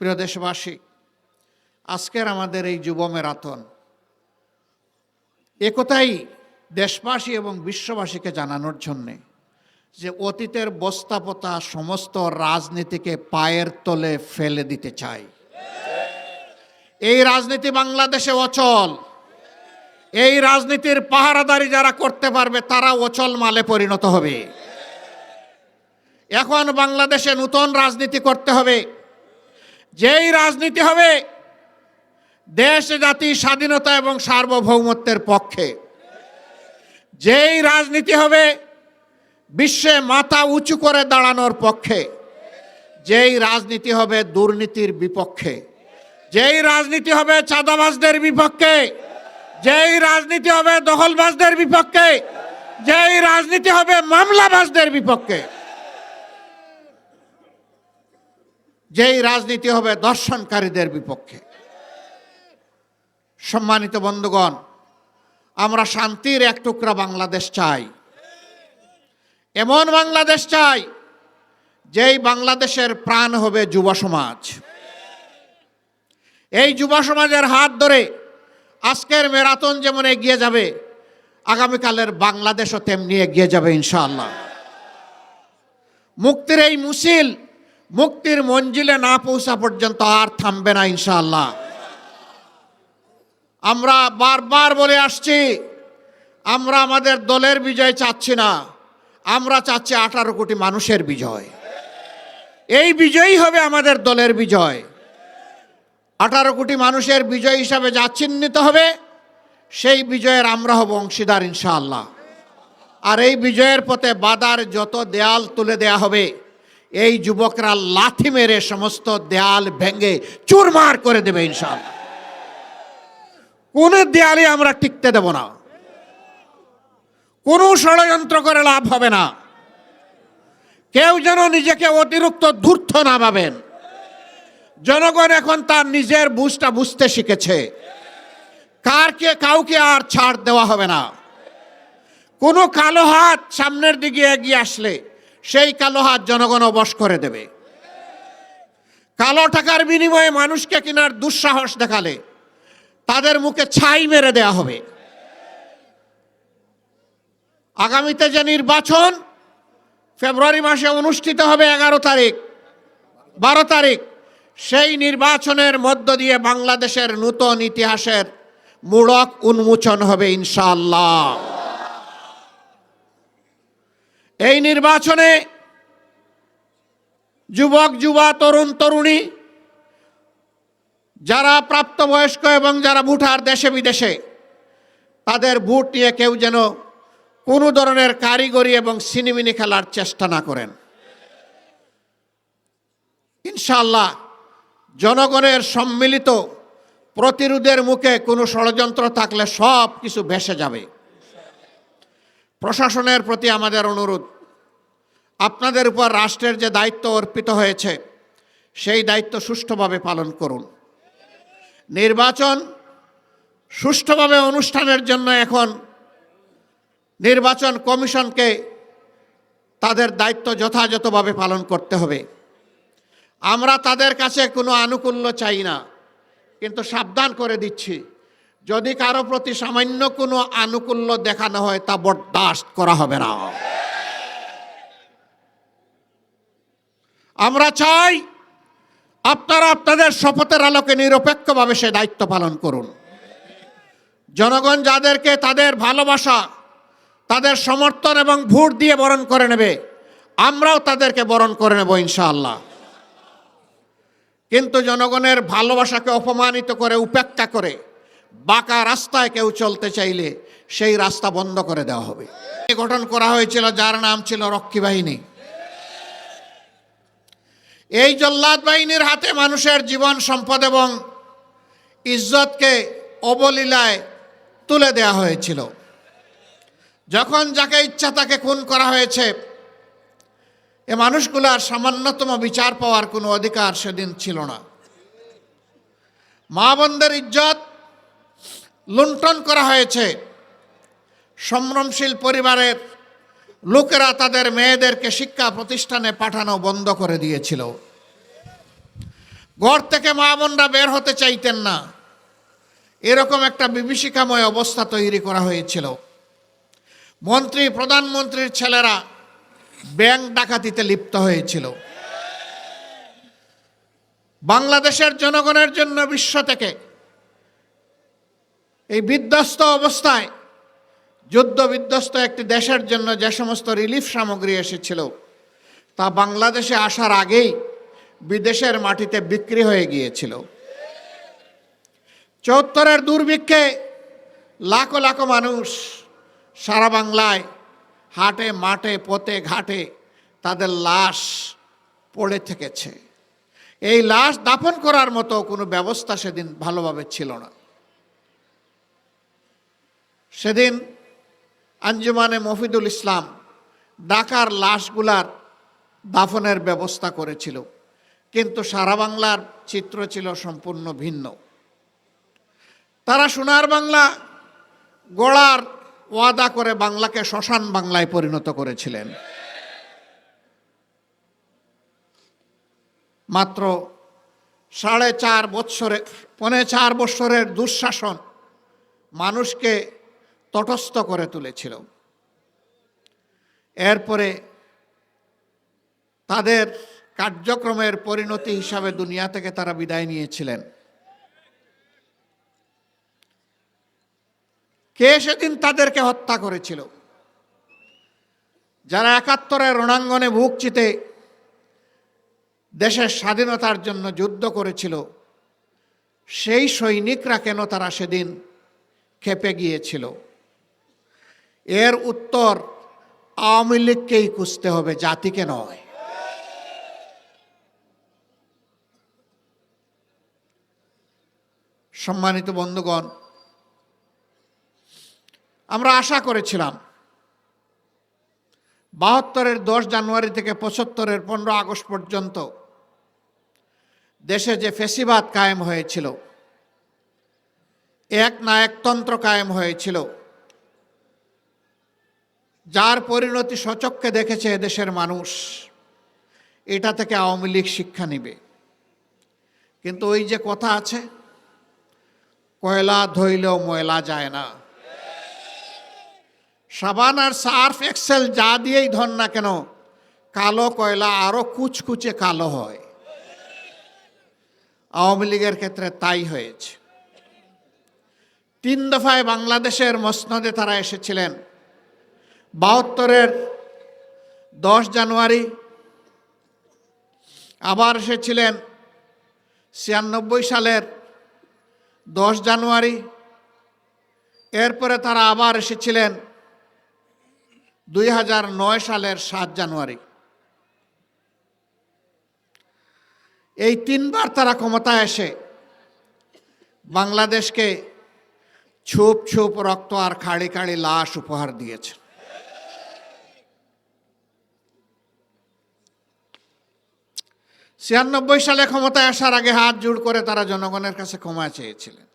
প্রিয় দেশবাসী, আজকের আমাদের এই যুব মেরাথন একথাই দেশবাসী এবং বিশ্ববাসীকে জানানোর জন্যে যে অতীতের বস্তাপতা সমস্ত রাজনীতিকে পায়ের তলে ফেলে দিতে চাই। এই রাজনীতি বাংলাদেশে অচল। এই রাজনীতির পাহারাদারি যারা করতে পারবে, তারা অচল মালে পরিণত হবে। এখন বাংলাদেশে নতুন রাজনীতি করতে হবে। যেই রাজনীতি হবে, দেশ, জাতি, স্বাধীনতা এবং সার্বভৌমত্বের পক্ষে। যেই রাজনীতি হবে, বিশ্বে মাথা উঁচু করে দাঁড়ানোর পক্ষে। যেই রাজনীতি হবে, দুর্নীতির বিপক্ষে। যেই রাজনীতি হবে, চাঁদাবাজদের বিপক্ষে। যেই রাজনীতি হবে, দখলবাজদের বিপক্ষে। যেই রাজনীতি হবে, মামলাবাজদের বিপক্ষে। যেই রাজনীতি হবে দর্শনকারীদের বিপক্ষে। সম্মানিত বন্ধুগণ, আমরা শান্তির এক টুকরা বাংলাদেশ চাই। এমন বাংলাদেশ চাই, যেই বাংলাদেশের প্রাণ হবে যুব সমাজ। এই যুব সমাজের হাত ধরে আজকের ম্যারাথন যেমন এগিয়ে যাবে, আগামীকালের বাংলাদেশও তেমনি এগিয়ে যাবে ইনশাআল্লাহ। মুক্তির এই মুসিল মুক্তির মঞ্জিলে না পৌঁছা পর্যন্ত আর থামবে না, ইনশাআল্লাহ। আমরা বারবার বলে আসছি, আমরা আমাদের দলের বিজয় চাচ্ছি না, আমরা চাচ্ছি আঠারো কোটি মানুষের বিজয়। এই বিজয়ই হবে আমাদের দলের বিজয়। আঠারো কোটি মানুষের বিজয় হিসাবে যা চিহ্নিত হবে, সেই বিজয়ের আমরা হব অংশীদার, ইনশাআল্লাহ। আর এই বিজয়ের পথে বাদার যত দেয়াল তুলে দেয়া হবে এই যুবকরা লাথি মেরে সমস্ত দেয়াল ভেঙে চুরমার করে দেবে ইনশাল কোন দেয়ালে আমরা টিকতে দেব না। কোনো ষড়যন্ত্র করে লাভ হবে না। কেউ যেন নিজেকে অতিরিক্ত ধূর্ত না ভাবেন জনগণ এখন তার নিজের বুঝটা বুঝতে শিখেছে। কারকে, কাউকে আর ছাড় দেওয়া হবে না। কোনো কালো হাত সামনের দিকে এগিয়ে আসলে সেই কালো হাত জনগণ অবশ করে দেবে। কালো টাকার বিনিময়ে মানুষকে কেনার দুঃসাহস দেখালে তাদের মুখে ছাই মেরে দেয়া হবে। আগামীতে যে নির্বাচন ফেব্রুয়ারি মাসে অনুষ্ঠিত হবে এগারো তারিখ, বারো তারিখ, সেই নির্বাচনের মধ্য দিয়ে বাংলাদেশের নূতন ইতিহাসের মূলক উন্মোচন হবে ইনশাআল্লাহ। এই নির্বাচনে যুবক, যুবা, তরুণ, তরুণী, যারা প্রাপ্তবয়স্ক এবং যারা ভোটার দেশে বিদেশে, তাদের ভোট নিয়ে কেউ যেন কোনো ধরনের কারিগরি এবং সিনেমিনি খেলার চেষ্টা না করেন। ইনশাল্লাহ জনগণের সম্মিলিত প্রতিরোধের মুখে কোনো ষড়যন্ত্র থাকলে সব কিছু ভেসে যাবে। প্রশাসনের প্রতি আমাদের অনুরোধ, আপনাদের উপর রাষ্ট্রের যে দায়িত্ব অর্পিত হয়েছে, সেই দায়িত্ব সুষ্ঠুভাবে পালন করুন। নির্বাচন সুষ্ঠুভাবে অনুষ্ঠানের জন্য এখন নির্বাচন কমিশনকে তাদের দায়িত্ব যথাযথভাবে পালন করতে হবে। আমরা তাদের কাছে কোনো আনুকূল্য চাই না, কিন্তু সাবধান করে দিচ্ছি। যদি কারও প্রতি সামান্য কোনো আনুকূল্য দেখানো হয়, তা বরদাস্ত করা হবে না। আমরা চাই আপনারা আপনাদের শপথের আলোকে নিরপেক্ষভাবে সে দায়িত্ব পালন করুন। জনগণ যাদেরকে তাদের ভালোবাসা, তাদের সমর্থন এবং ভোট দিয়ে বরণ করে নেবে, আমরাও তাদেরকে বরণ করে নেব ইনশাআল্লাহ। কিন্তু জনগণের ভালোবাসাকে অপমানিত করে, উপেক্ষা করে বাঁকা রাস্তায় কেউ চলতে চাইলে সেই রাস্তা বন্ধ করে দেওয়া হবে। গঠন করা হয়েছিল, যার নাম ছিল রক্ষী বাহিনী। এই জল্লাদ বাহিনীর হাতে মানুষের জীবন, সম্পদ এবং ইজ্জতকে অবলীলায় তুলে দেয়া হয়েছিল। যখন যাকে ইচ্ছা তাকে খুন করা হয়েছে, এ মানুষগুলার সামান্যতম বিচার পাওয়ার কোনো অধিকার সেদিন ছিল না। মা বোনদের ইজ্জত লুণ্ঠন করা হয়েছে। সম্ভ্রমশীল পরিবারের লোকেরা তাদের মেয়েদেরকে শিক্ষা প্রতিষ্ঠানে পাঠানো বন্ধ করে দিয়েছিল। ঘর থেকে মা বোনরা বের হতে চাইতেন না। এরকম একটা বিভীষিকাময় অবস্থা তৈরি করা হয়েছিল। মন্ত্রী, প্রধানমন্ত্রীর ছেলেরা ব্যাংক ডাকাতিতে লিপ্ত হয়েছিল। বাংলাদেশের জনগণের জন্য বিশ্ব থেকে এই বিধ্বস্ত অবস্থায়, যুদ্ধ বিধ্বস্ত একটি দেশের জন্য যে সমস্ত রিলিফ সামগ্রী এসেছিল, তা বাংলাদেশে আসার আগেই বিদেশের মাটিতে বিক্রি হয়ে গিয়েছিল। চৌত্তরের দুর্ভিক্ষে লাখো লাখো মানুষ সারা বাংলায় হাটে, মাঠে, পথে, ঘাটে তাদের লাশ পড়ে থেকেছে। এই লাশ দাফন করার মতো কোনো ব্যবস্থা সেদিন ভালোভাবে ছিল না। সেদিন আঞ্জুমানে মফিদুল ইসলাম ঢাকার লাশগুলার দাফনের ব্যবস্থা করেছিল। কিন্তু সারা বাংলার চিত্র ছিল সম্পূর্ণ ভিন্ন। তারা সোনার বাংলা গড়ার ওয়াদা করে বাংলাকে শ্মশান বাংলায় পরিণত করেছিলেন। মাত্র সাড়ে চার বৎসরে, পনে চার বৎসরের দুঃশাসন মানুষকে তটস্থ করে তুলেছিল। এরপরে তাদের কার্যক্রমের পরিণতি হিসাবে দুনিয়া থেকে তারা বিদায় নিয়েছিলেন। কে সেদিন তাদেরকে হত্যা করেছিল? যারা একাত্তরের রণাঙ্গনে চিতে দেশের স্বাধীনতার জন্য যুদ্ধ করেছিল, সেই সৈনিকরা কেন তারা সেদিন খেপে গিয়েছিল? এর উত্তর আওয়ামী লীগকেই খুঁজতে হবে, জাতিকে নয়। সম্মানিত বন্ধুগণ, আমরা আশা করেছিলাম বাহাত্তরের দশ জানুয়ারি থেকে পঁচাত্তরের পনেরো আগস্ট পর্যন্ত দেশে যে ফেসিবাদ কায়েম হয়েছিল, এক না একতন্ত্র কায়েম হয়েছিল যার পরিণতি সচক্ষে দেখেছে দেশের মানুষ, এটা থেকে আওয়ামী লীগ শিক্ষা নিবে। কিন্তু ওই যে কথা আছে, কয়লা ধইলেও ময়লা যায় না। সাবান আর সার্ফ এক্সেল যা দিয়েই ধর না কেন, কালো কয়লা আরও কুচকুচে কালো হয়। আওয়ামী লীগের ক্ষেত্রে তাই হয়েছে। তিন দফায় বাংলাদেশের মসনদে তারা এসেছিলেন। বাহাত্তরের দশ জানুয়ারি আবার এসেছিলেন ছিয়ানব্বই সালের দশ জানুয়ারি। এরপরে তারা আবার এসেছিলেন দুই হাজার নয় সালের সাত জানুয়ারি। এই তিনবার তারা ক্ষমতায় এসে বাংলাদেশকে ছুপ ছুপ রক্ত আর খাড়ি খাড়ি লাশ উপহার দিয়েছে। ছিয়ানব্বই সালে ক্ষমতায় আসার আগে হাত জোড় করে তারা জনগণের কাছে ক্ষমা চেয়েছিলেন।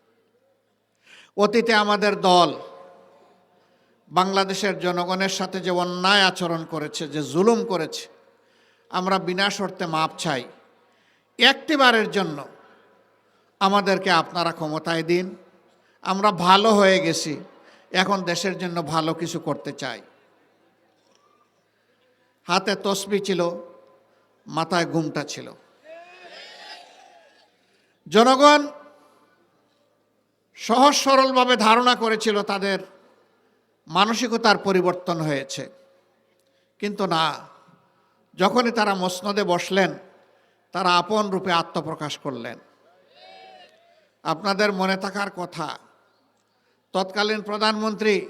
অতীতে আমাদের দল বাংলাদেশের জনগণের সাথে যে অন্যায় আচরণ করেছে, যে জুলুম করেছে, আমরা বিনা শর্তে মাপ চাই। একটিবারের জন্য আমাদেরকে আপনারা ক্ষমতায় দিন। আমরা ভালো হয়ে গেছি, এখন দেশের জন্য ভালো কিছু করতে চাই। হাতে তসবি ছিল মাথায় ঘুমটা ছিল। জনগণ সহজ সরলভাবে ধারণা করেছিল তাদের মানসিকতার পরিবর্তন হয়েছে। কিন্তু না, যখনই তারা মসনদে বসলেন, তারা আপন রূপে আত্মপ্রকাশ করলেন। আপনাদের মনে থাকার কথা, তৎকালীন প্রধানমন্ত্রী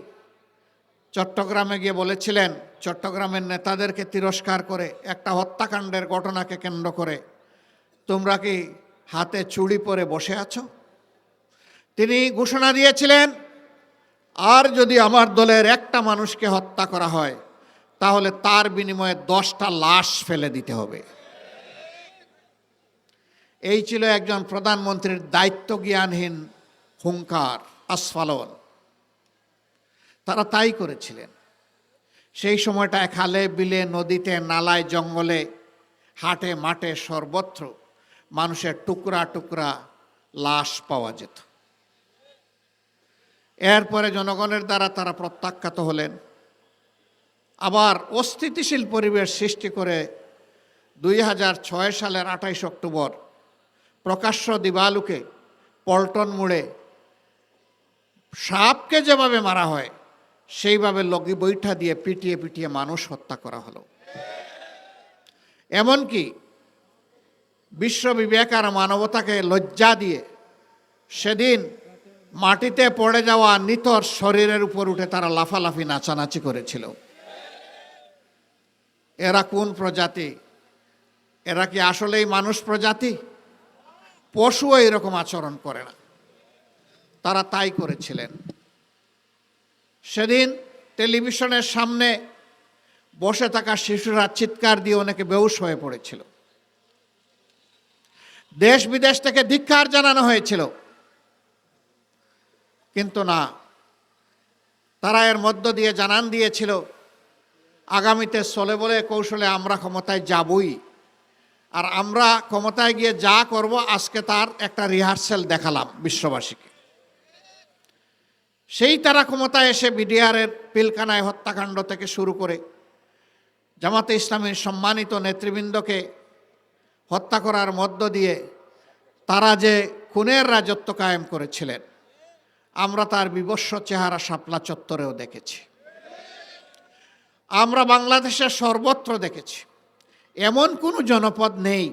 চট্টগ্রামে গিয়ে বলেছিলেন চট্টগ্রামের নেতাদেরকে তিরস্কার করে একটা হত্যাকাণ্ডের ঘটনাকে কেন্দ্র করে। তোমরা কি হাতে চুড়ি পরে বসে আছো? তিনি ঘোষণা দিয়েছিলেন, আর যদি আমার দলের একটা মানুষকে হত্যা করা হয়, তাহলে তার বিনিময়ে দশটা লাশ ফেলে দিতে হবে। এই ছিল একজন প্রধানমন্ত্রীর দায়িত্ব জ্ঞানহীন হুঙ্কার, আস্ফালন। তারা তাই করেছিলেন। সেই সময়টায় খালে বিলে, নদীতে, নালায়, জঙ্গলে, হাটে, মাঠে সর্বত্র মানুষের টুকরা টুকরা লাশ পাওয়া যেত। এরপরে জনগণের দ্বারা তারা প্রত্যাখ্যাত হলেন। আবার অস্থিতিশীল পরিবেশ সৃষ্টি করে দুই হাজার ছয় সালের আঠাইশ অক্টোবর প্রকাশ্য দিবালুকে পল্টন মোড়ে সাপকে যেভাবে মারা হয় সেইভাবে লগি বৈঠা দিয়ে পিটিয়ে পিটিয়ে মানুষ হত্যা করা হলো। এমনকি বিশ্ব বিবেক আর মানবতাকে লজ্জা দিয়ে সেদিন মাটিতে পড়ে যাওয়া নিতর শরীরের উপর উঠে তারা লাফালাফি, নাচানাচি করেছিল। এরা কোন প্রজাতি? এরা কি আসলেই মানুষ প্রজাতি? পশুও এরকম আচরণ করে না। তারা তাই করেছিলেন। সেদিন টেলিভিশনের সামনে বসে থাকা শিশুরা চিৎকার দিয়ে অনেকে বেউস হয়ে পড়েছিল। দেশ বিদেশ থেকে ধিক্ষার জানানো হয়েছিল। কিন্তু না, তারা এর মধ্য দিয়ে জানান দিয়েছিল, আগামীতে চলে বলে কৌশলে আমরা ক্ষমতায় যাবই, আর আমরা ক্ষমতায় গিয়ে যা করব, আজকে তার একটা রিহার্সেল দেখালাম বিশ্ববাসীকে। সেই তারা ক্ষমতায় এসে বিডিআরের পিলকানায় হত্যাকাণ্ড থেকে শুরু করে জামাতে ইসলামের সম্মানিত নেতৃবৃন্দকে হত্যা করার মধ্য দিয়ে তারা যে খুনের রাজত্ব কায়েম করেছিলেন, আমরা তার বিবস্ব চেহারা শাপলা চত্বরেও দেখেছি। আমরা বাংলাদেশের সর্বত্র দেখেছি। এমন কোনো জনপদ নেই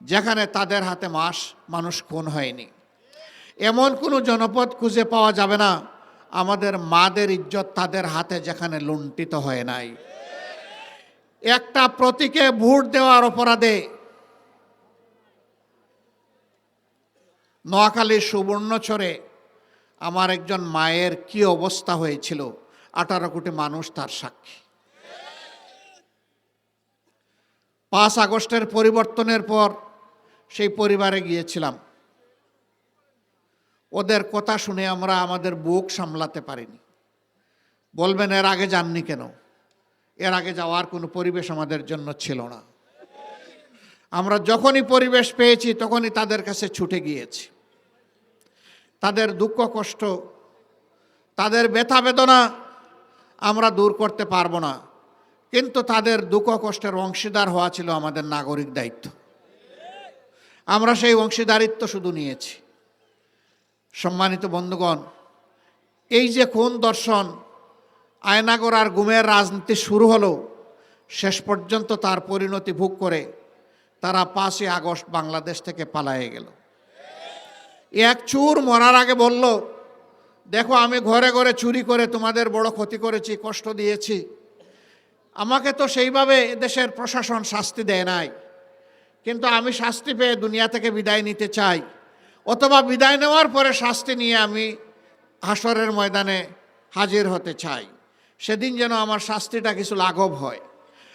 যেখানে তাদের হাতে মাস, মানুষ খুন হয়নি। এমন কোনো জনপদ খুঁজে পাওয়া যাবে না আমাদের মাদের ইজ্জত তাদের হাতে যেখানে লুণ্ঠিত হয় নাই। একটা প্রতীকে ভোট দেওয়ার অপরাধে নোয়াখালীর সুবর্ণচরে আমার একজন মায়ের কি অবস্থা হয়েছিল, আঠারো কোটি মানুষ তার সাক্ষী। পাঁচ আগস্টের পরিবর্তনের পর সেই পরিবারে গিয়েছিলাম। ওদের কথা শুনে আমরা আমাদের বুক সামলাতে পারিনি। বলবেন, এর আগে যাননি কেন? এর আগে যাওয়ার কোনো পরিবেশ আমাদের জন্য ছিল না। আমরা যখনই পরিবেশ পেয়েছি, তখনই তাদের কাছে ছুটে গিয়েছি। তাদের দুঃখ, কষ্ট, তাদের ব্যথা, বেদনা আমরা দূর করতে পারব না। কিন্তু তাদের দুঃখ, কষ্টের অংশীদার হওয়া ছিল আমাদের নাগরিক দায়িত্ব। আমরা সেই অংশীদারিত্ব শুধু নিয়েছি। সম্মানিত বন্ধুগণ, এই যে কোন দর্শন আয়নাগর আর গুমের রাজনীতি শুরু হলো, শেষ পর্যন্ত তার পরিণতি ভোগ করে তারা পাঁচই আগস্ট বাংলাদেশ থেকে পালায়ে গেল। এক চুর মরার আগে বলল, দেখো, আমি ঘরে ঘরে চুরি করে তোমাদের বড় ক্ষতি করেছি, কষ্ট দিয়েছি। আমাকে তো সেইভাবে দেশের প্রশাসন শাস্তি দেয় নাই। কিন্তু আমি শাস্তি পেয়ে দুনিয়া থেকে বিদায় নিতে চাই। অথবা বিদায় নেওয়ার পরে শাস্তি নিয়ে আমি হাসরের ময়দানে হাজির হতে চাই। সেদিন যেন আমার শাস্তিটা কিছু লাঘব হয়।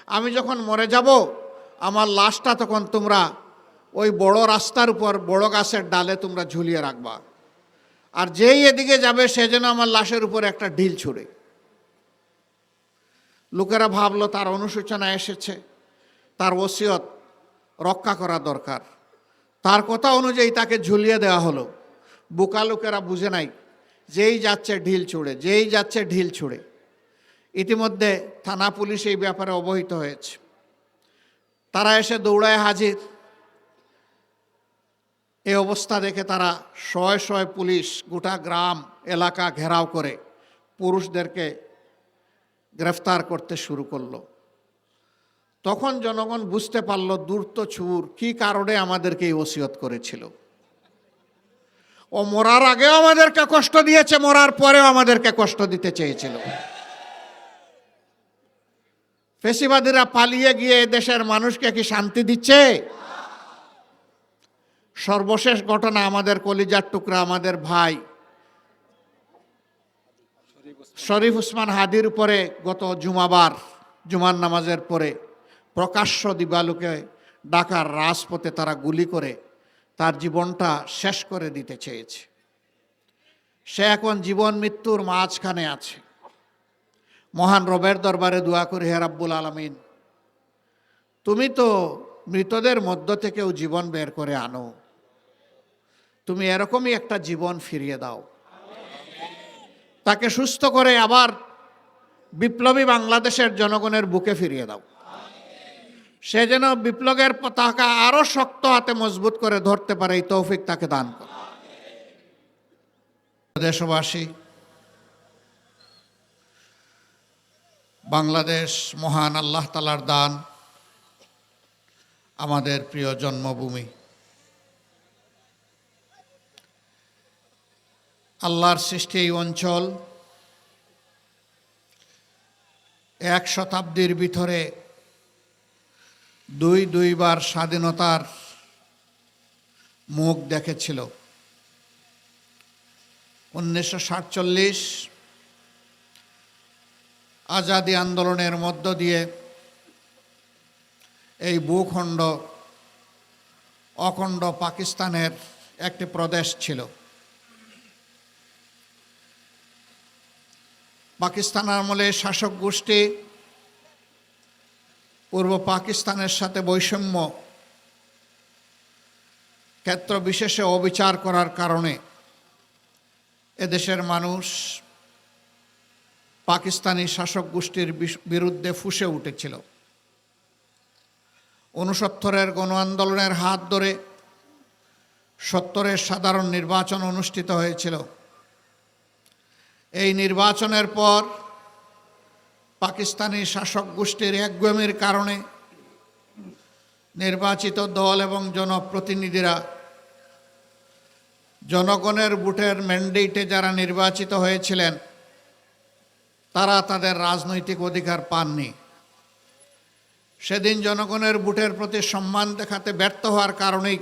আমি যখন মরে যাব, আমার লাশটা তখন তোমরা ওই বড় রাস্তার উপর, বড় গাছের ডালে তোমরা ঝুলিয়ে রাখবা। আর যেই এদিকে যাবে, সে যেন আমার লাশের উপর একটা ঢিল ছুড়ে। লোকেরা ভাবলো, তার অনুশোচনা এসেছে। তার ওসিয়ত রক্ষা করা দরকার। তার কথা অনুযায়ী তাকে ঝুলিয়ে দেওয়া হলো। বোকা লোকেরা বুঝে নাই, যেই যাচ্ছে ঢিল ছুঁড়ে, যেই যাচ্ছে ঢিল ছুঁড়ে। ইতিমধ্যে থানা পুলিশ এই ব্যাপারে অবহিত হয়েছে। তারা এসে দৌড়ায় হাজির। এই অবস্থা দেখে তারা শয় শয় পুলিশ গোটা গ্রাম, এলাকা ঘেরাও করে পুরুষদেরকে গ্রেফতার করতে শুরু করল। তখন জনগণ বুঝতে পারল দূর্ত ছুর কি কারণে আমাদেরকে এই ওসিয়ত করেছিল। ও মরার আগেও আমাদেরকে কষ্ট দিয়েছে, মরার পরেও আমাদেরকে কষ্ট দিতে চেয়েছিল। ফেসিবাদীরা পালিয়ে গিয়ে দেশের মানুষকে কি শান্তি দিচ্ছে? সর্বশেষ ঘটনা আমাদের কলিজার টুকরা, আমাদের ভাই শরীফ উসমান হাদির উপরে গত জুমাবার, জুমার নামাজের পরে প্রকাশ্য দিবালুকে ডাকার রাজপথে তারা গুলি করে তার জীবনটা শেষ করে দিতে চেয়েছে। সে এখন জীবন মৃত্যুর মাঝখানে আছে। মহান রবের দরবারে দোয়া করি হে রাব্বুল আলমিন। তুমি তো মৃতদের মধ্য থেকেও জীবন বের করে আনো। তুমি এরকমই একটা জীবন ফিরিয়ে দাও। তাকে সুস্থ করে আবার বিপ্লবী বাংলাদেশের জনগণের বুকে ফিরিয়ে দাও। সে যেন বিপ্লবের পতাকা আরও শক্ত হাতে মজবুত করে ধরতে পারে, এই তৌফিক তাকে দান করো দেশবাসী, বাংলাদেশ মহান আল্লাহ তালার দান, আমাদের প্রিয় জন্মভূমি। আল্লাহর সৃষ্টি এই অঞ্চল এক শতাব্দীর ভিতরে দুই দুইবার স্বাধীনতার মুখ দেখেছিল। উনিশশো সাতচল্লিশ আজাদি আন্দোলনের মধ্য দিয়ে এই ভূখণ্ড অখণ্ড পাকিস্তানের একটি প্রদেশ ছিল। পাকিস্তান আমলে শাসক গোষ্ঠী পূর্ব পাকিস্তানের সাথে বৈষম্য ক্ষেত্র বিশেষে অবিচার করার কারণে এদেশের মানুষ পাকিস্তানি শাসক গোষ্ঠীর বিরুদ্ধে ফুসে উঠেছিল। উনসত্তরের গণ আন্দোলনের হাত ধরে সত্তরের সাধারণ নির্বাচন অনুষ্ঠিত হয়েছিল। এই নির্বাচনের পর পাকিস্তানি শাসক গোষ্ঠীর একগুয়েমির কারণে নির্বাচিত দল এবং জনপ্রতিনিধিরা জনগণের ভোটের ম্যান্ডেটে যারা নির্বাচিত হয়েছিলেন, তারা তাদের রাজনৈতিক অধিকার পাননি। সেদিন জনগণের ভোটের প্রতি সম্মান দেখাতে ব্যর্থ হওয়ার কারণেই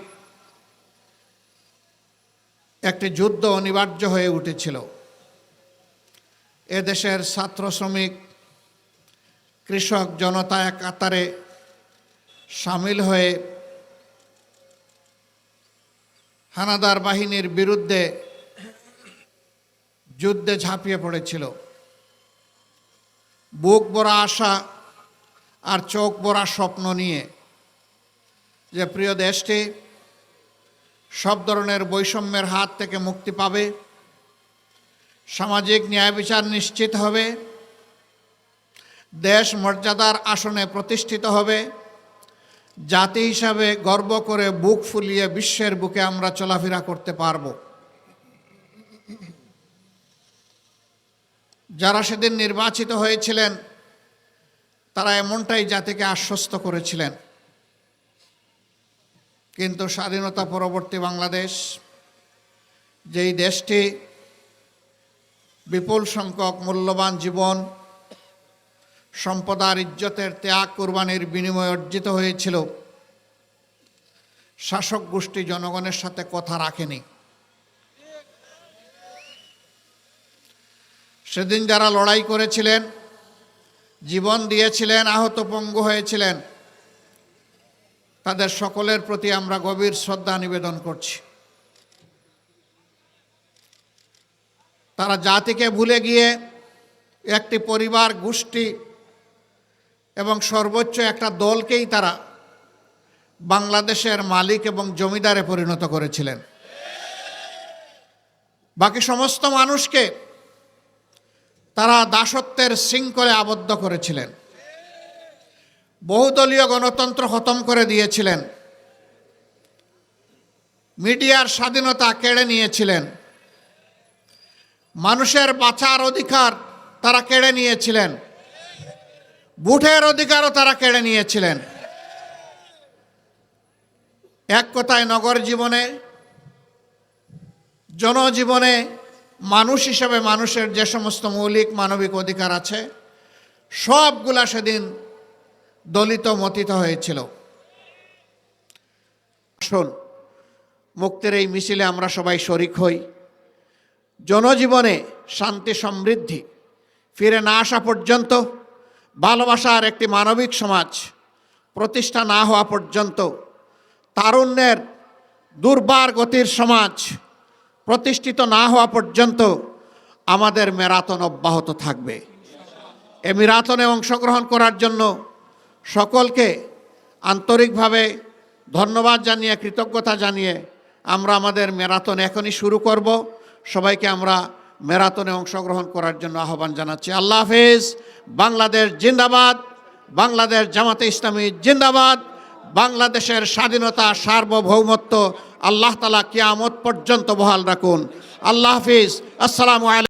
একটি যুদ্ধ অনিবার্য হয়ে উঠেছিল। এদেশের ছাত্র শ্রমিক কৃষক জনতা এক কাতারে সামিল হয়ে হানাদার বাহিনীর বিরুদ্ধে যুদ্ধে ঝাঁপিয়ে পড়েছিল। বুক বড়া আশা আর চোখ বড়া স্বপ্ন নিয়ে যে প্রিয় দেশটি সব ধরনের বৈষম্যের হাত থেকে মুক্তি পাবে, সামাজিক ন্যায় বিচার নিশ্চিত হবে দেশ মর্যাদার আসনে প্রতিষ্ঠিত হবে। জাতি হিসাবে গর্ব করে বুক ফুলিয়ে বিশ্বের বুকে আমরা চলাফেরা করতে পারব। যারা সেদিন নির্বাচিত হয়েছিলেন, তারা এমনটাই জাতিকে আশ্বস্ত করেছিলেন। কিন্তু স্বাধীনতা পরবর্তী বাংলাদেশ, যেই দেশটি বিপুল সংখ্যক মূল্যবান জীবন সম্পদার ইজ্জতের ত্যাগ কোরবানির বিনিময়ে অর্জিত হয়েছিল। শাসক গোষ্ঠী জনগণের সাথে কথা রাখেনি। সেদিন যারা লড়াই করেছিলেন, জীবন দিয়েছিলেন, আহত পঙ্গু হয়েছিলেন, তাদের সকলের প্রতি আমরা গভীর শ্রদ্ধা নিবেদন করছি। তারা জাতিকে ভুলে গিয়ে একটি পরিবার গোষ্ঠী এবং সর্বোচ্চ একটা দলকেই তারা বাংলাদেশের মালিক এবং জমিদারে পরিণত করেছিলেন। বাকি সমস্ত মানুষকে তারা দাসত্বের শৃঙ্খলে আবদ্ধ করেছিলেন। বহুদলীয় গণতন্ত্র খতম করে দিয়েছিলেন। মিডিয়ার স্বাধীনতা কেড়ে নিয়েছিলেন। মানুষের বাঁচার অধিকার তারা কেড়ে নিয়েছিলেন। বুটের অধিকারও তারা কেড়ে নিয়েছিলেন। এক কথায় নগর জীবনে, জনজীবনে মানুষ হিসেবে মানুষের যে সমস্ত মৌলিক মানবিক অধিকার আছে, সবগুলা সেদিন দলিত মতিত হয়েছিল। শোন মুক্তির এই মিছিলে আমরা সবাই শরিক হই। জনজীবনে শান্তি সমৃদ্ধি ফিরে না আসা পর্যন্ত ভালোবাসার একটি মানবিক সমাজ প্রতিষ্ঠা না হওয়া পর্যন্ত তারুণ্যের দুর্বার গতির সমাজ প্রতিষ্ঠিত না হওয়া পর্যন্ত আমাদের মেরাতন অব্যাহত থাকবে। এ মিরাতনে অংশগ্রহণ করার জন্য সকলকে আন্তরিকভাবে ধন্যবাদ জানিয়ে, কৃতজ্ঞতা জানিয়ে আমরা আমাদের ম্যারাথন এখনই শুরু করব। সবাইকে আমরা ম্যারাথনে অংশগ্রহণ করার জন্য আহ্বান জানাচ্ছি। আল্লাহ হাফেজ। বাংলাদেশ জিন্দাবাদ। বাংলাদেশ জামাতে ইসলামী জিন্দাবাদ। বাংলাদেশের স্বাধীনতা, সার্বভৌমত্ব আল্লাহ তালা কিয়ামত পর্যন্ত বহাল রাখুন। আল্লাহ হাফিজ। আসসালামু আলাইকুম।